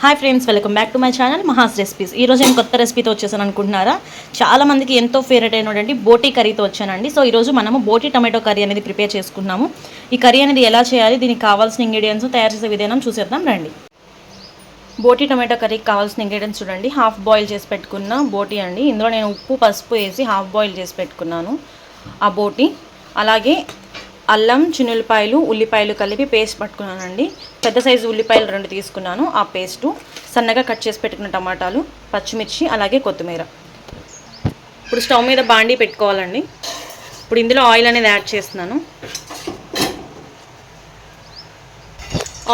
Hi friends welcome back to my channel Maha's recipes ఈ రోజు నేను కొత్త రెసిపీతో వచ్చేసాను అనుకుంటున్నారా? చాలా మందికి ఎంతో ఫేవరెట్ అయినటువంటి బోటీ కర్రీతో వచ్చానండి. సో ఈరోజు మనము బోటీ టమాటో కర్రీ అనేది ప్రిపేర్ చేసుకున్నాము ఈ కర్రీ అనేది ఎలా చేయాలి దీనికి కావాల్సిన ఇంగ్రీడియంట్స్ తయారు చేసే విధానం చూసేద్దాం రండి. బోటీ టమాటో కర్రీకి కావాల్సిన ఇంగ్రీడియంట్స్ చూడండి. హాఫ్ బాయిల్ చేసి పెట్టుకున్న బోటీ అండి. ఇందులో నేను ఉప్పు పసుపు వేసి హాఫ్ బాయిల్ చేసి పెట్టుకున్నాను ఆ బోటీ. అలాగే అల్లం చిన్నులపాయలు ఉల్లిపాయలు కలిపి పేస్ట్ పట్టుకున్నానండి. పెద్ద సైజు ఉల్లిపాయలు రెండు తీసుకున్నాను ఆ పేస్టు సన్నగా కట్ చేసి పెట్టుకున్న టమాటాలు పచ్చిమిర్చి అలాగే కొత్తిమీర. ఇప్పుడు స్టవ్ మీద బాండీ పెట్టుకోవాలండి. ఇప్పుడు ఇందులో ఆయిల్ అనేది యాడ్ చేస్తున్నాను.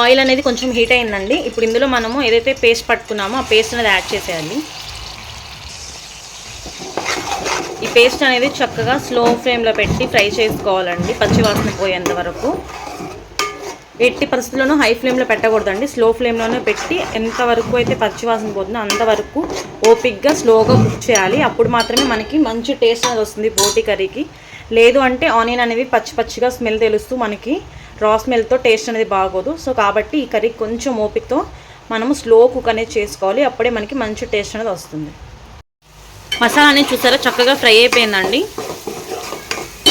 ఆయిల్ అనేది కొంచెం హీట్ అయిందండి. ఇప్పుడు ఇందులో మనము ఏదైతే పేస్ట్ పట్టుకున్నామో ఆ పేస్ట్ అనేది యాడ్ చేసేయాలి ఈ పేస్ట్ అనేది చక్కగా స్లో ఫ్లేమ్లో పెట్టి ఫ్రై చేసుకోవాలండి పచ్చివాసన పోయేంత వరకు. ఎట్టి పరిస్థితుల్లోనూ హై ఫ్లేమ్లో పెట్టకూడదండి. స్లో ఫ్లేమ్లోనే పెట్టి ఎంతవరకు అయితే పచ్చివాసన పోతుందో అంతవరకు ఓపిక్గా స్లోగా కుక్ చేయాలి. అప్పుడు మాత్రమే మనకి మంచి టేస్ట్ అనేది వస్తుంది బోటి కర్రీకి. లేదు అంటే ఆనియన్ అనేది పచ్చి పచ్చిగా స్మెల్ తెలుస్తూ మనకి రా స్మెల్తో టేస్ట్ అనేది బాగోదు. సో కాబట్టి ఈ కర్రీ కొంచెం ఓపికతో మనము స్లో కుక్ అనేది చేసుకోవాలి. అప్పుడే మనకి మంచి టేస్ట్ అనేది వస్తుంది. మసాలా అనేది చూసారా? చక్కగా ఫ్రై అయిపోయిందండి.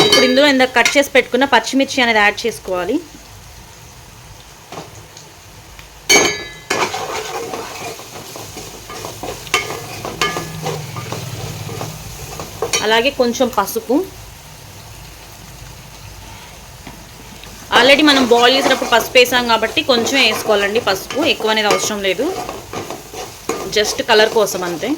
ఇప్పుడు ఇందులో ఇందాక కట్ చేసి పెట్టుకున్న పచ్చిమిర్చి అనేది యాడ్ చేసుకోవాలి. అలాగే కొంచెం పసుపు. ఆల్రెడీ మనం బాయిల్ చేసినప్పుడు పసుపు వేసాం కాబట్టి కొంచెం వేసుకోవాలండి పసుపు. ఎక్కువ అనేది అవసరం లేదు. జస్ట్ కలర్ కోసం అంతే.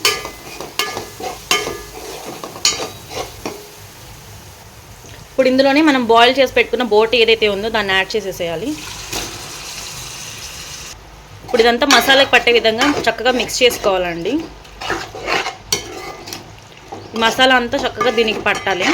ఇప్పుడు ఇందులోనే మనం బాయిల్ చేసి పెట్టుకున్న బోటి ఏదైతే ఉందో దాన్ని యాడ్ చేసేసేయాలి. ఇప్పుడు ఇదంతా మసాలాకి పట్టే విధంగా చక్కగా మిక్స్ చేసుకోవాలండి. మసాలా అంతా చక్కగా దీనికి పట్టాలి.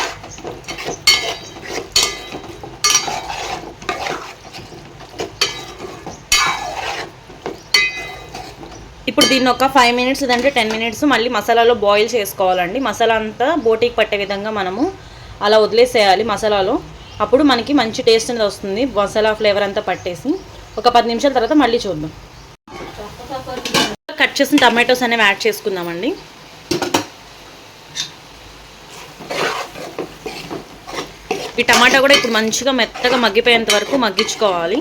ఇప్పుడు దీన్ని ఒక ఫైవ్ మినిట్స్ లేదంటే టెన్ మినిట్స్ మళ్ళీ మసాలాలో బాయిల్ చేసుకోవాలండి. మసాలా అంతా బోటీకి పట్టే విధంగా మనము అలా వదిలేసేయాలి మసాలాలో. అప్పుడు మనకి మంచి టేస్ట్ అనేది వస్తుంది. మసాలా ఫ్లేవర్ అంతా పట్టేసి ఒక పది నిమిషాల తర్వాత మళ్ళీ చూద్దాం. కట్ చేసిన టమాటోస్ అనేవి యాడ్ చేసుకుందామండి. ఈ టమాటా కూడా ఇప్పుడు మంచిగా మెత్తగా మగ్గిపోయేంత వరకు మగ్గించుకోవాలి.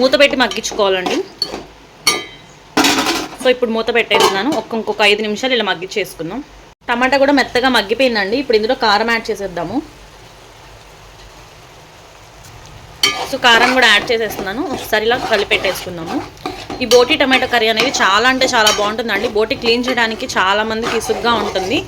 మూత పెట్టి మగ్గించుకోవాలండి. సో ఇప్పుడు మూత పెట్టేస్తున్నాను. ఒక్క ఇంకొక ఐదు నిమిషాలు ఇలా మగ్గిచ్చేసుకుందాం టమాటా కూడా మెత్తగా మగ్గిపోయిందండి. ఇప్పుడు ఇందులో కారం యాడ్ చేసేద్దాము. సో కారం కూడా యాడ్ చేసేస్తున్నాను. ఒకసారి ఇలా కలిపెట్టేసుకుందాము. ఈ బోటి టమాటో కర్రీ అనేది చాలా అంటే చాలా బాగుంటుందండి. బోటి క్లీన్ చేయడానికి చాలామందికి ఇసుగ్గా ఉంటుంది.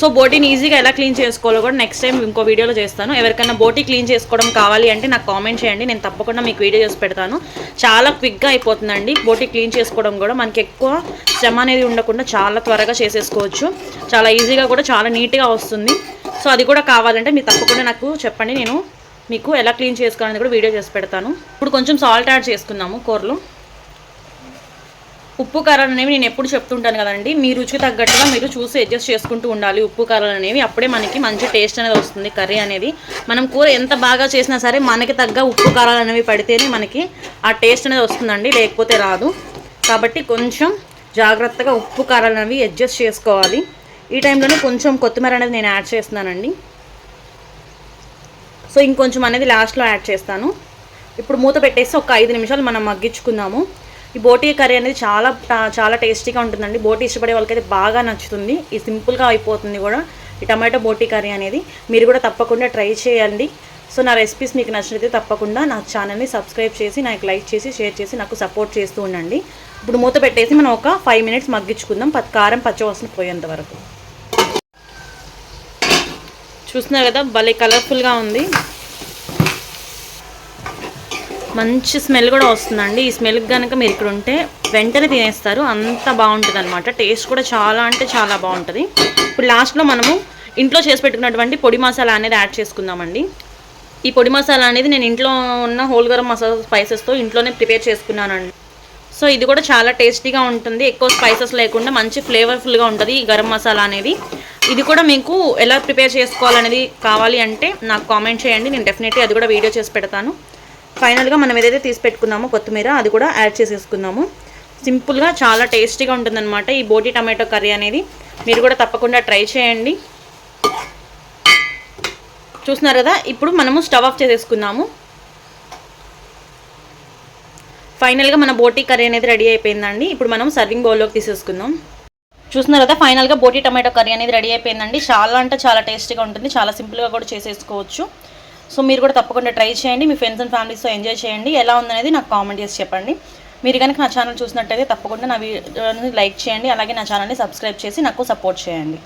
సో బోటీని ఈజీగా ఎలా క్లీన్ చేసుకోవాలో కూడా నెక్స్ట్ టైం ఇంకో వీడియోలో చేస్తాను. ఎవరికైనా బోటీ క్లీన్ చేసుకోవడం కావాలి అంటే నాకు కామెంట్ చేయండి. నేను తప్పకుండా మీకు వీడియో చేసి పెడతాను. చాలా క్విక్గా అయిపోతుందండి బోటీ క్లీన్ చేసుకోవడం కూడా. మనకి ఎక్కువ శ్రమ అనేది ఉండకుండా చాలా త్వరగా చేసేసుకోవచ్చు. చాలా ఈజీగా కూడా చాలా నీట్గా వస్తుంది. సో అది కూడా కావాలంటే మీరు తప్పకుండా నాకు చెప్పండి. నేను మీకు ఎలా క్లీన్ చేసుకోవాలని కూడా వీడియో చేసి పెడతాను. ఇప్పుడు కొంచెం సాల్ట్ యాడ్ చేసుకుందాము కూరలో. ఉప్పు కారాలు అనేవి నేను ఎప్పుడు చెప్తుంటాను కదండి. మీ రుచికి తగ్గట్టుగా మీరు చూసి అడ్జస్ట్ చేసుకుంటూ ఉండాలి. ఉప్పు కారాలు అనేవి అప్పుడే మనకి మంచి టేస్ట్ అనేది వస్తుంది కర్రీ అనేది. మనం కూర ఎంత బాగా చేసినా సరే మనకి తగ్గ ఉప్పు కారాలు అనేవి పడితేనే మనకి ఆ టేస్ట్ అనేది వస్తుందండి లేకపోతే రాదు. కాబట్టి కొంచెం జాగ్రత్తగా ఉప్పు కారాలు అనేవి అడ్జస్ట్ చేసుకోవాలి. ఈ టైంలోనే కొంచెం కొత్తిమీర అనేది నేను యాడ్ చేస్తున్నానండి. సో ఇంకొంచెం అనేది లాస్ట్లో యాడ్ చేస్తాను. ఇప్పుడు మూత పెట్టేసి ఒక ఐదు నిమిషాలు మనం మగ్గించుకుందాము. ఈ బోటీ కర్రీ అనేది చాలా చాలా టేస్టీగా ఉంటుందండి. బోటీ ఇష్టపడే వాళ్ళకైతే బాగా నచ్చుతుంది. ఈ సింపుల్గా అయిపోతుంది కూడా. ఈ టమాటో బోటీ కర్రీ అనేది మీరు కూడా తప్పకుండా ట్రై చేయండి. సో నా రెసిపీస్ మీకు నచ్చినైతే తప్పకుండా నా ఛానల్ని సబ్స్క్రైబ్ చేసి నాకు లైక్ చేసి షేర్ చేసి నాకు సపోర్ట్ చేస్తూ ఉండండి. ఇప్పుడు మూత పెట్టేసి మనం ఒక ఫైవ్ మినిట్స్ మగ్గించుకుందాం. పత్ కారం పచ్చవాసన పోయేంత వరకు. చూస్తున్నారు కదా భలే కలర్ఫుల్గా ఉంది. మంచి స్మెల్ కూడా వస్తుందండి. ఈ స్మెల్ కనుక మీరు ఇక్కడ ఉంటే వెంటనే తినేస్తారు. అంత బాగుంటుంది అనమాట టేస్ట్ కూడా చాలా అంటే చాలా బాగుంటుంది. ఇప్పుడు లాస్ట్లో మనము ఇంట్లో చేసి పెట్టుకున్నటువంటి పొడి మసాలా అనేది యాడ్ చేసుకుందామండి. ఈ పొడి మసాలా అనేది నేను ఇంట్లో ఉన్న హోల్ గరం మసాలా స్పైసెస్తో ఇంట్లోనే ప్రిపేర్ చేసుకున్నానండి. సో ఇది కూడా చాలా టేస్టీగా ఉంటుంది. ఎక్కువ స్పైసెస్ లేకుండా మంచి ఫ్లేవర్ఫుల్గా ఉంటుంది ఈ గరం మసాలా అనేది. ఇది కూడా మీకు ఎలా ప్రిపేర్ చేసుకోవాలనేది కావాలి అంటే నాకు కామెంట్ చేయండి. నేను డెఫినెట్లీ అది కూడా వీడియో చేసి పెడతాను. ఫైనల్గా మనం ఏదైతే తీసి పెట్టుకున్నామో కొత్తిమీర అది కూడా యాడ్ చేసేసుకున్నాము సింపుల్గా చాలా టేస్టీగా ఉంటుందన్నమాట ఈ బోటి టమాటో కర్రీ అనేది. మీరు కూడా తప్పకుండా ట్రై చేయండి. చూస్తున్నారు కదా ఇప్పుడు మనము స్టవ్ ఆఫ్ చేసేసుకున్నాము ఫైనల్గా మన బోటీ కర్రీ అనేది రెడీ అయిపోయిందండి. ఇప్పుడు మనం సర్వింగ్ బౌల్లోకి తీసేసుకుందాం. చూస్తున్నారు కదా ఫైనల్గా బోటీ టమాటో కర్రీ అనేది రెడీ అయిపోయిందండి. చాలా అంటే చాలా టేస్టీగా ఉంటుంది. చాలా సింపుల్గా కూడా చేసేసుకోవచ్చు. సో మీరు కూడా తప్పకుండా ట్రై చేయండి. మీ ఫ్రెండ్స్ అండ్ ఫ్యామిలీస్తో ఎంజాయ్ చేయండి. ఎలా ఉందనేది నాకు కామెంట్ చేసి చెప్పండి. మీరు కనుక నా ఛానల్ చూసినట్టయితే తప్పకుండా నా వీడియోని లైక్ చేయండి. అలాగే నా ఛానల్ని సబ్స్క్రైబ్ చేసి నాకు సపోర్ట్ చేయండి.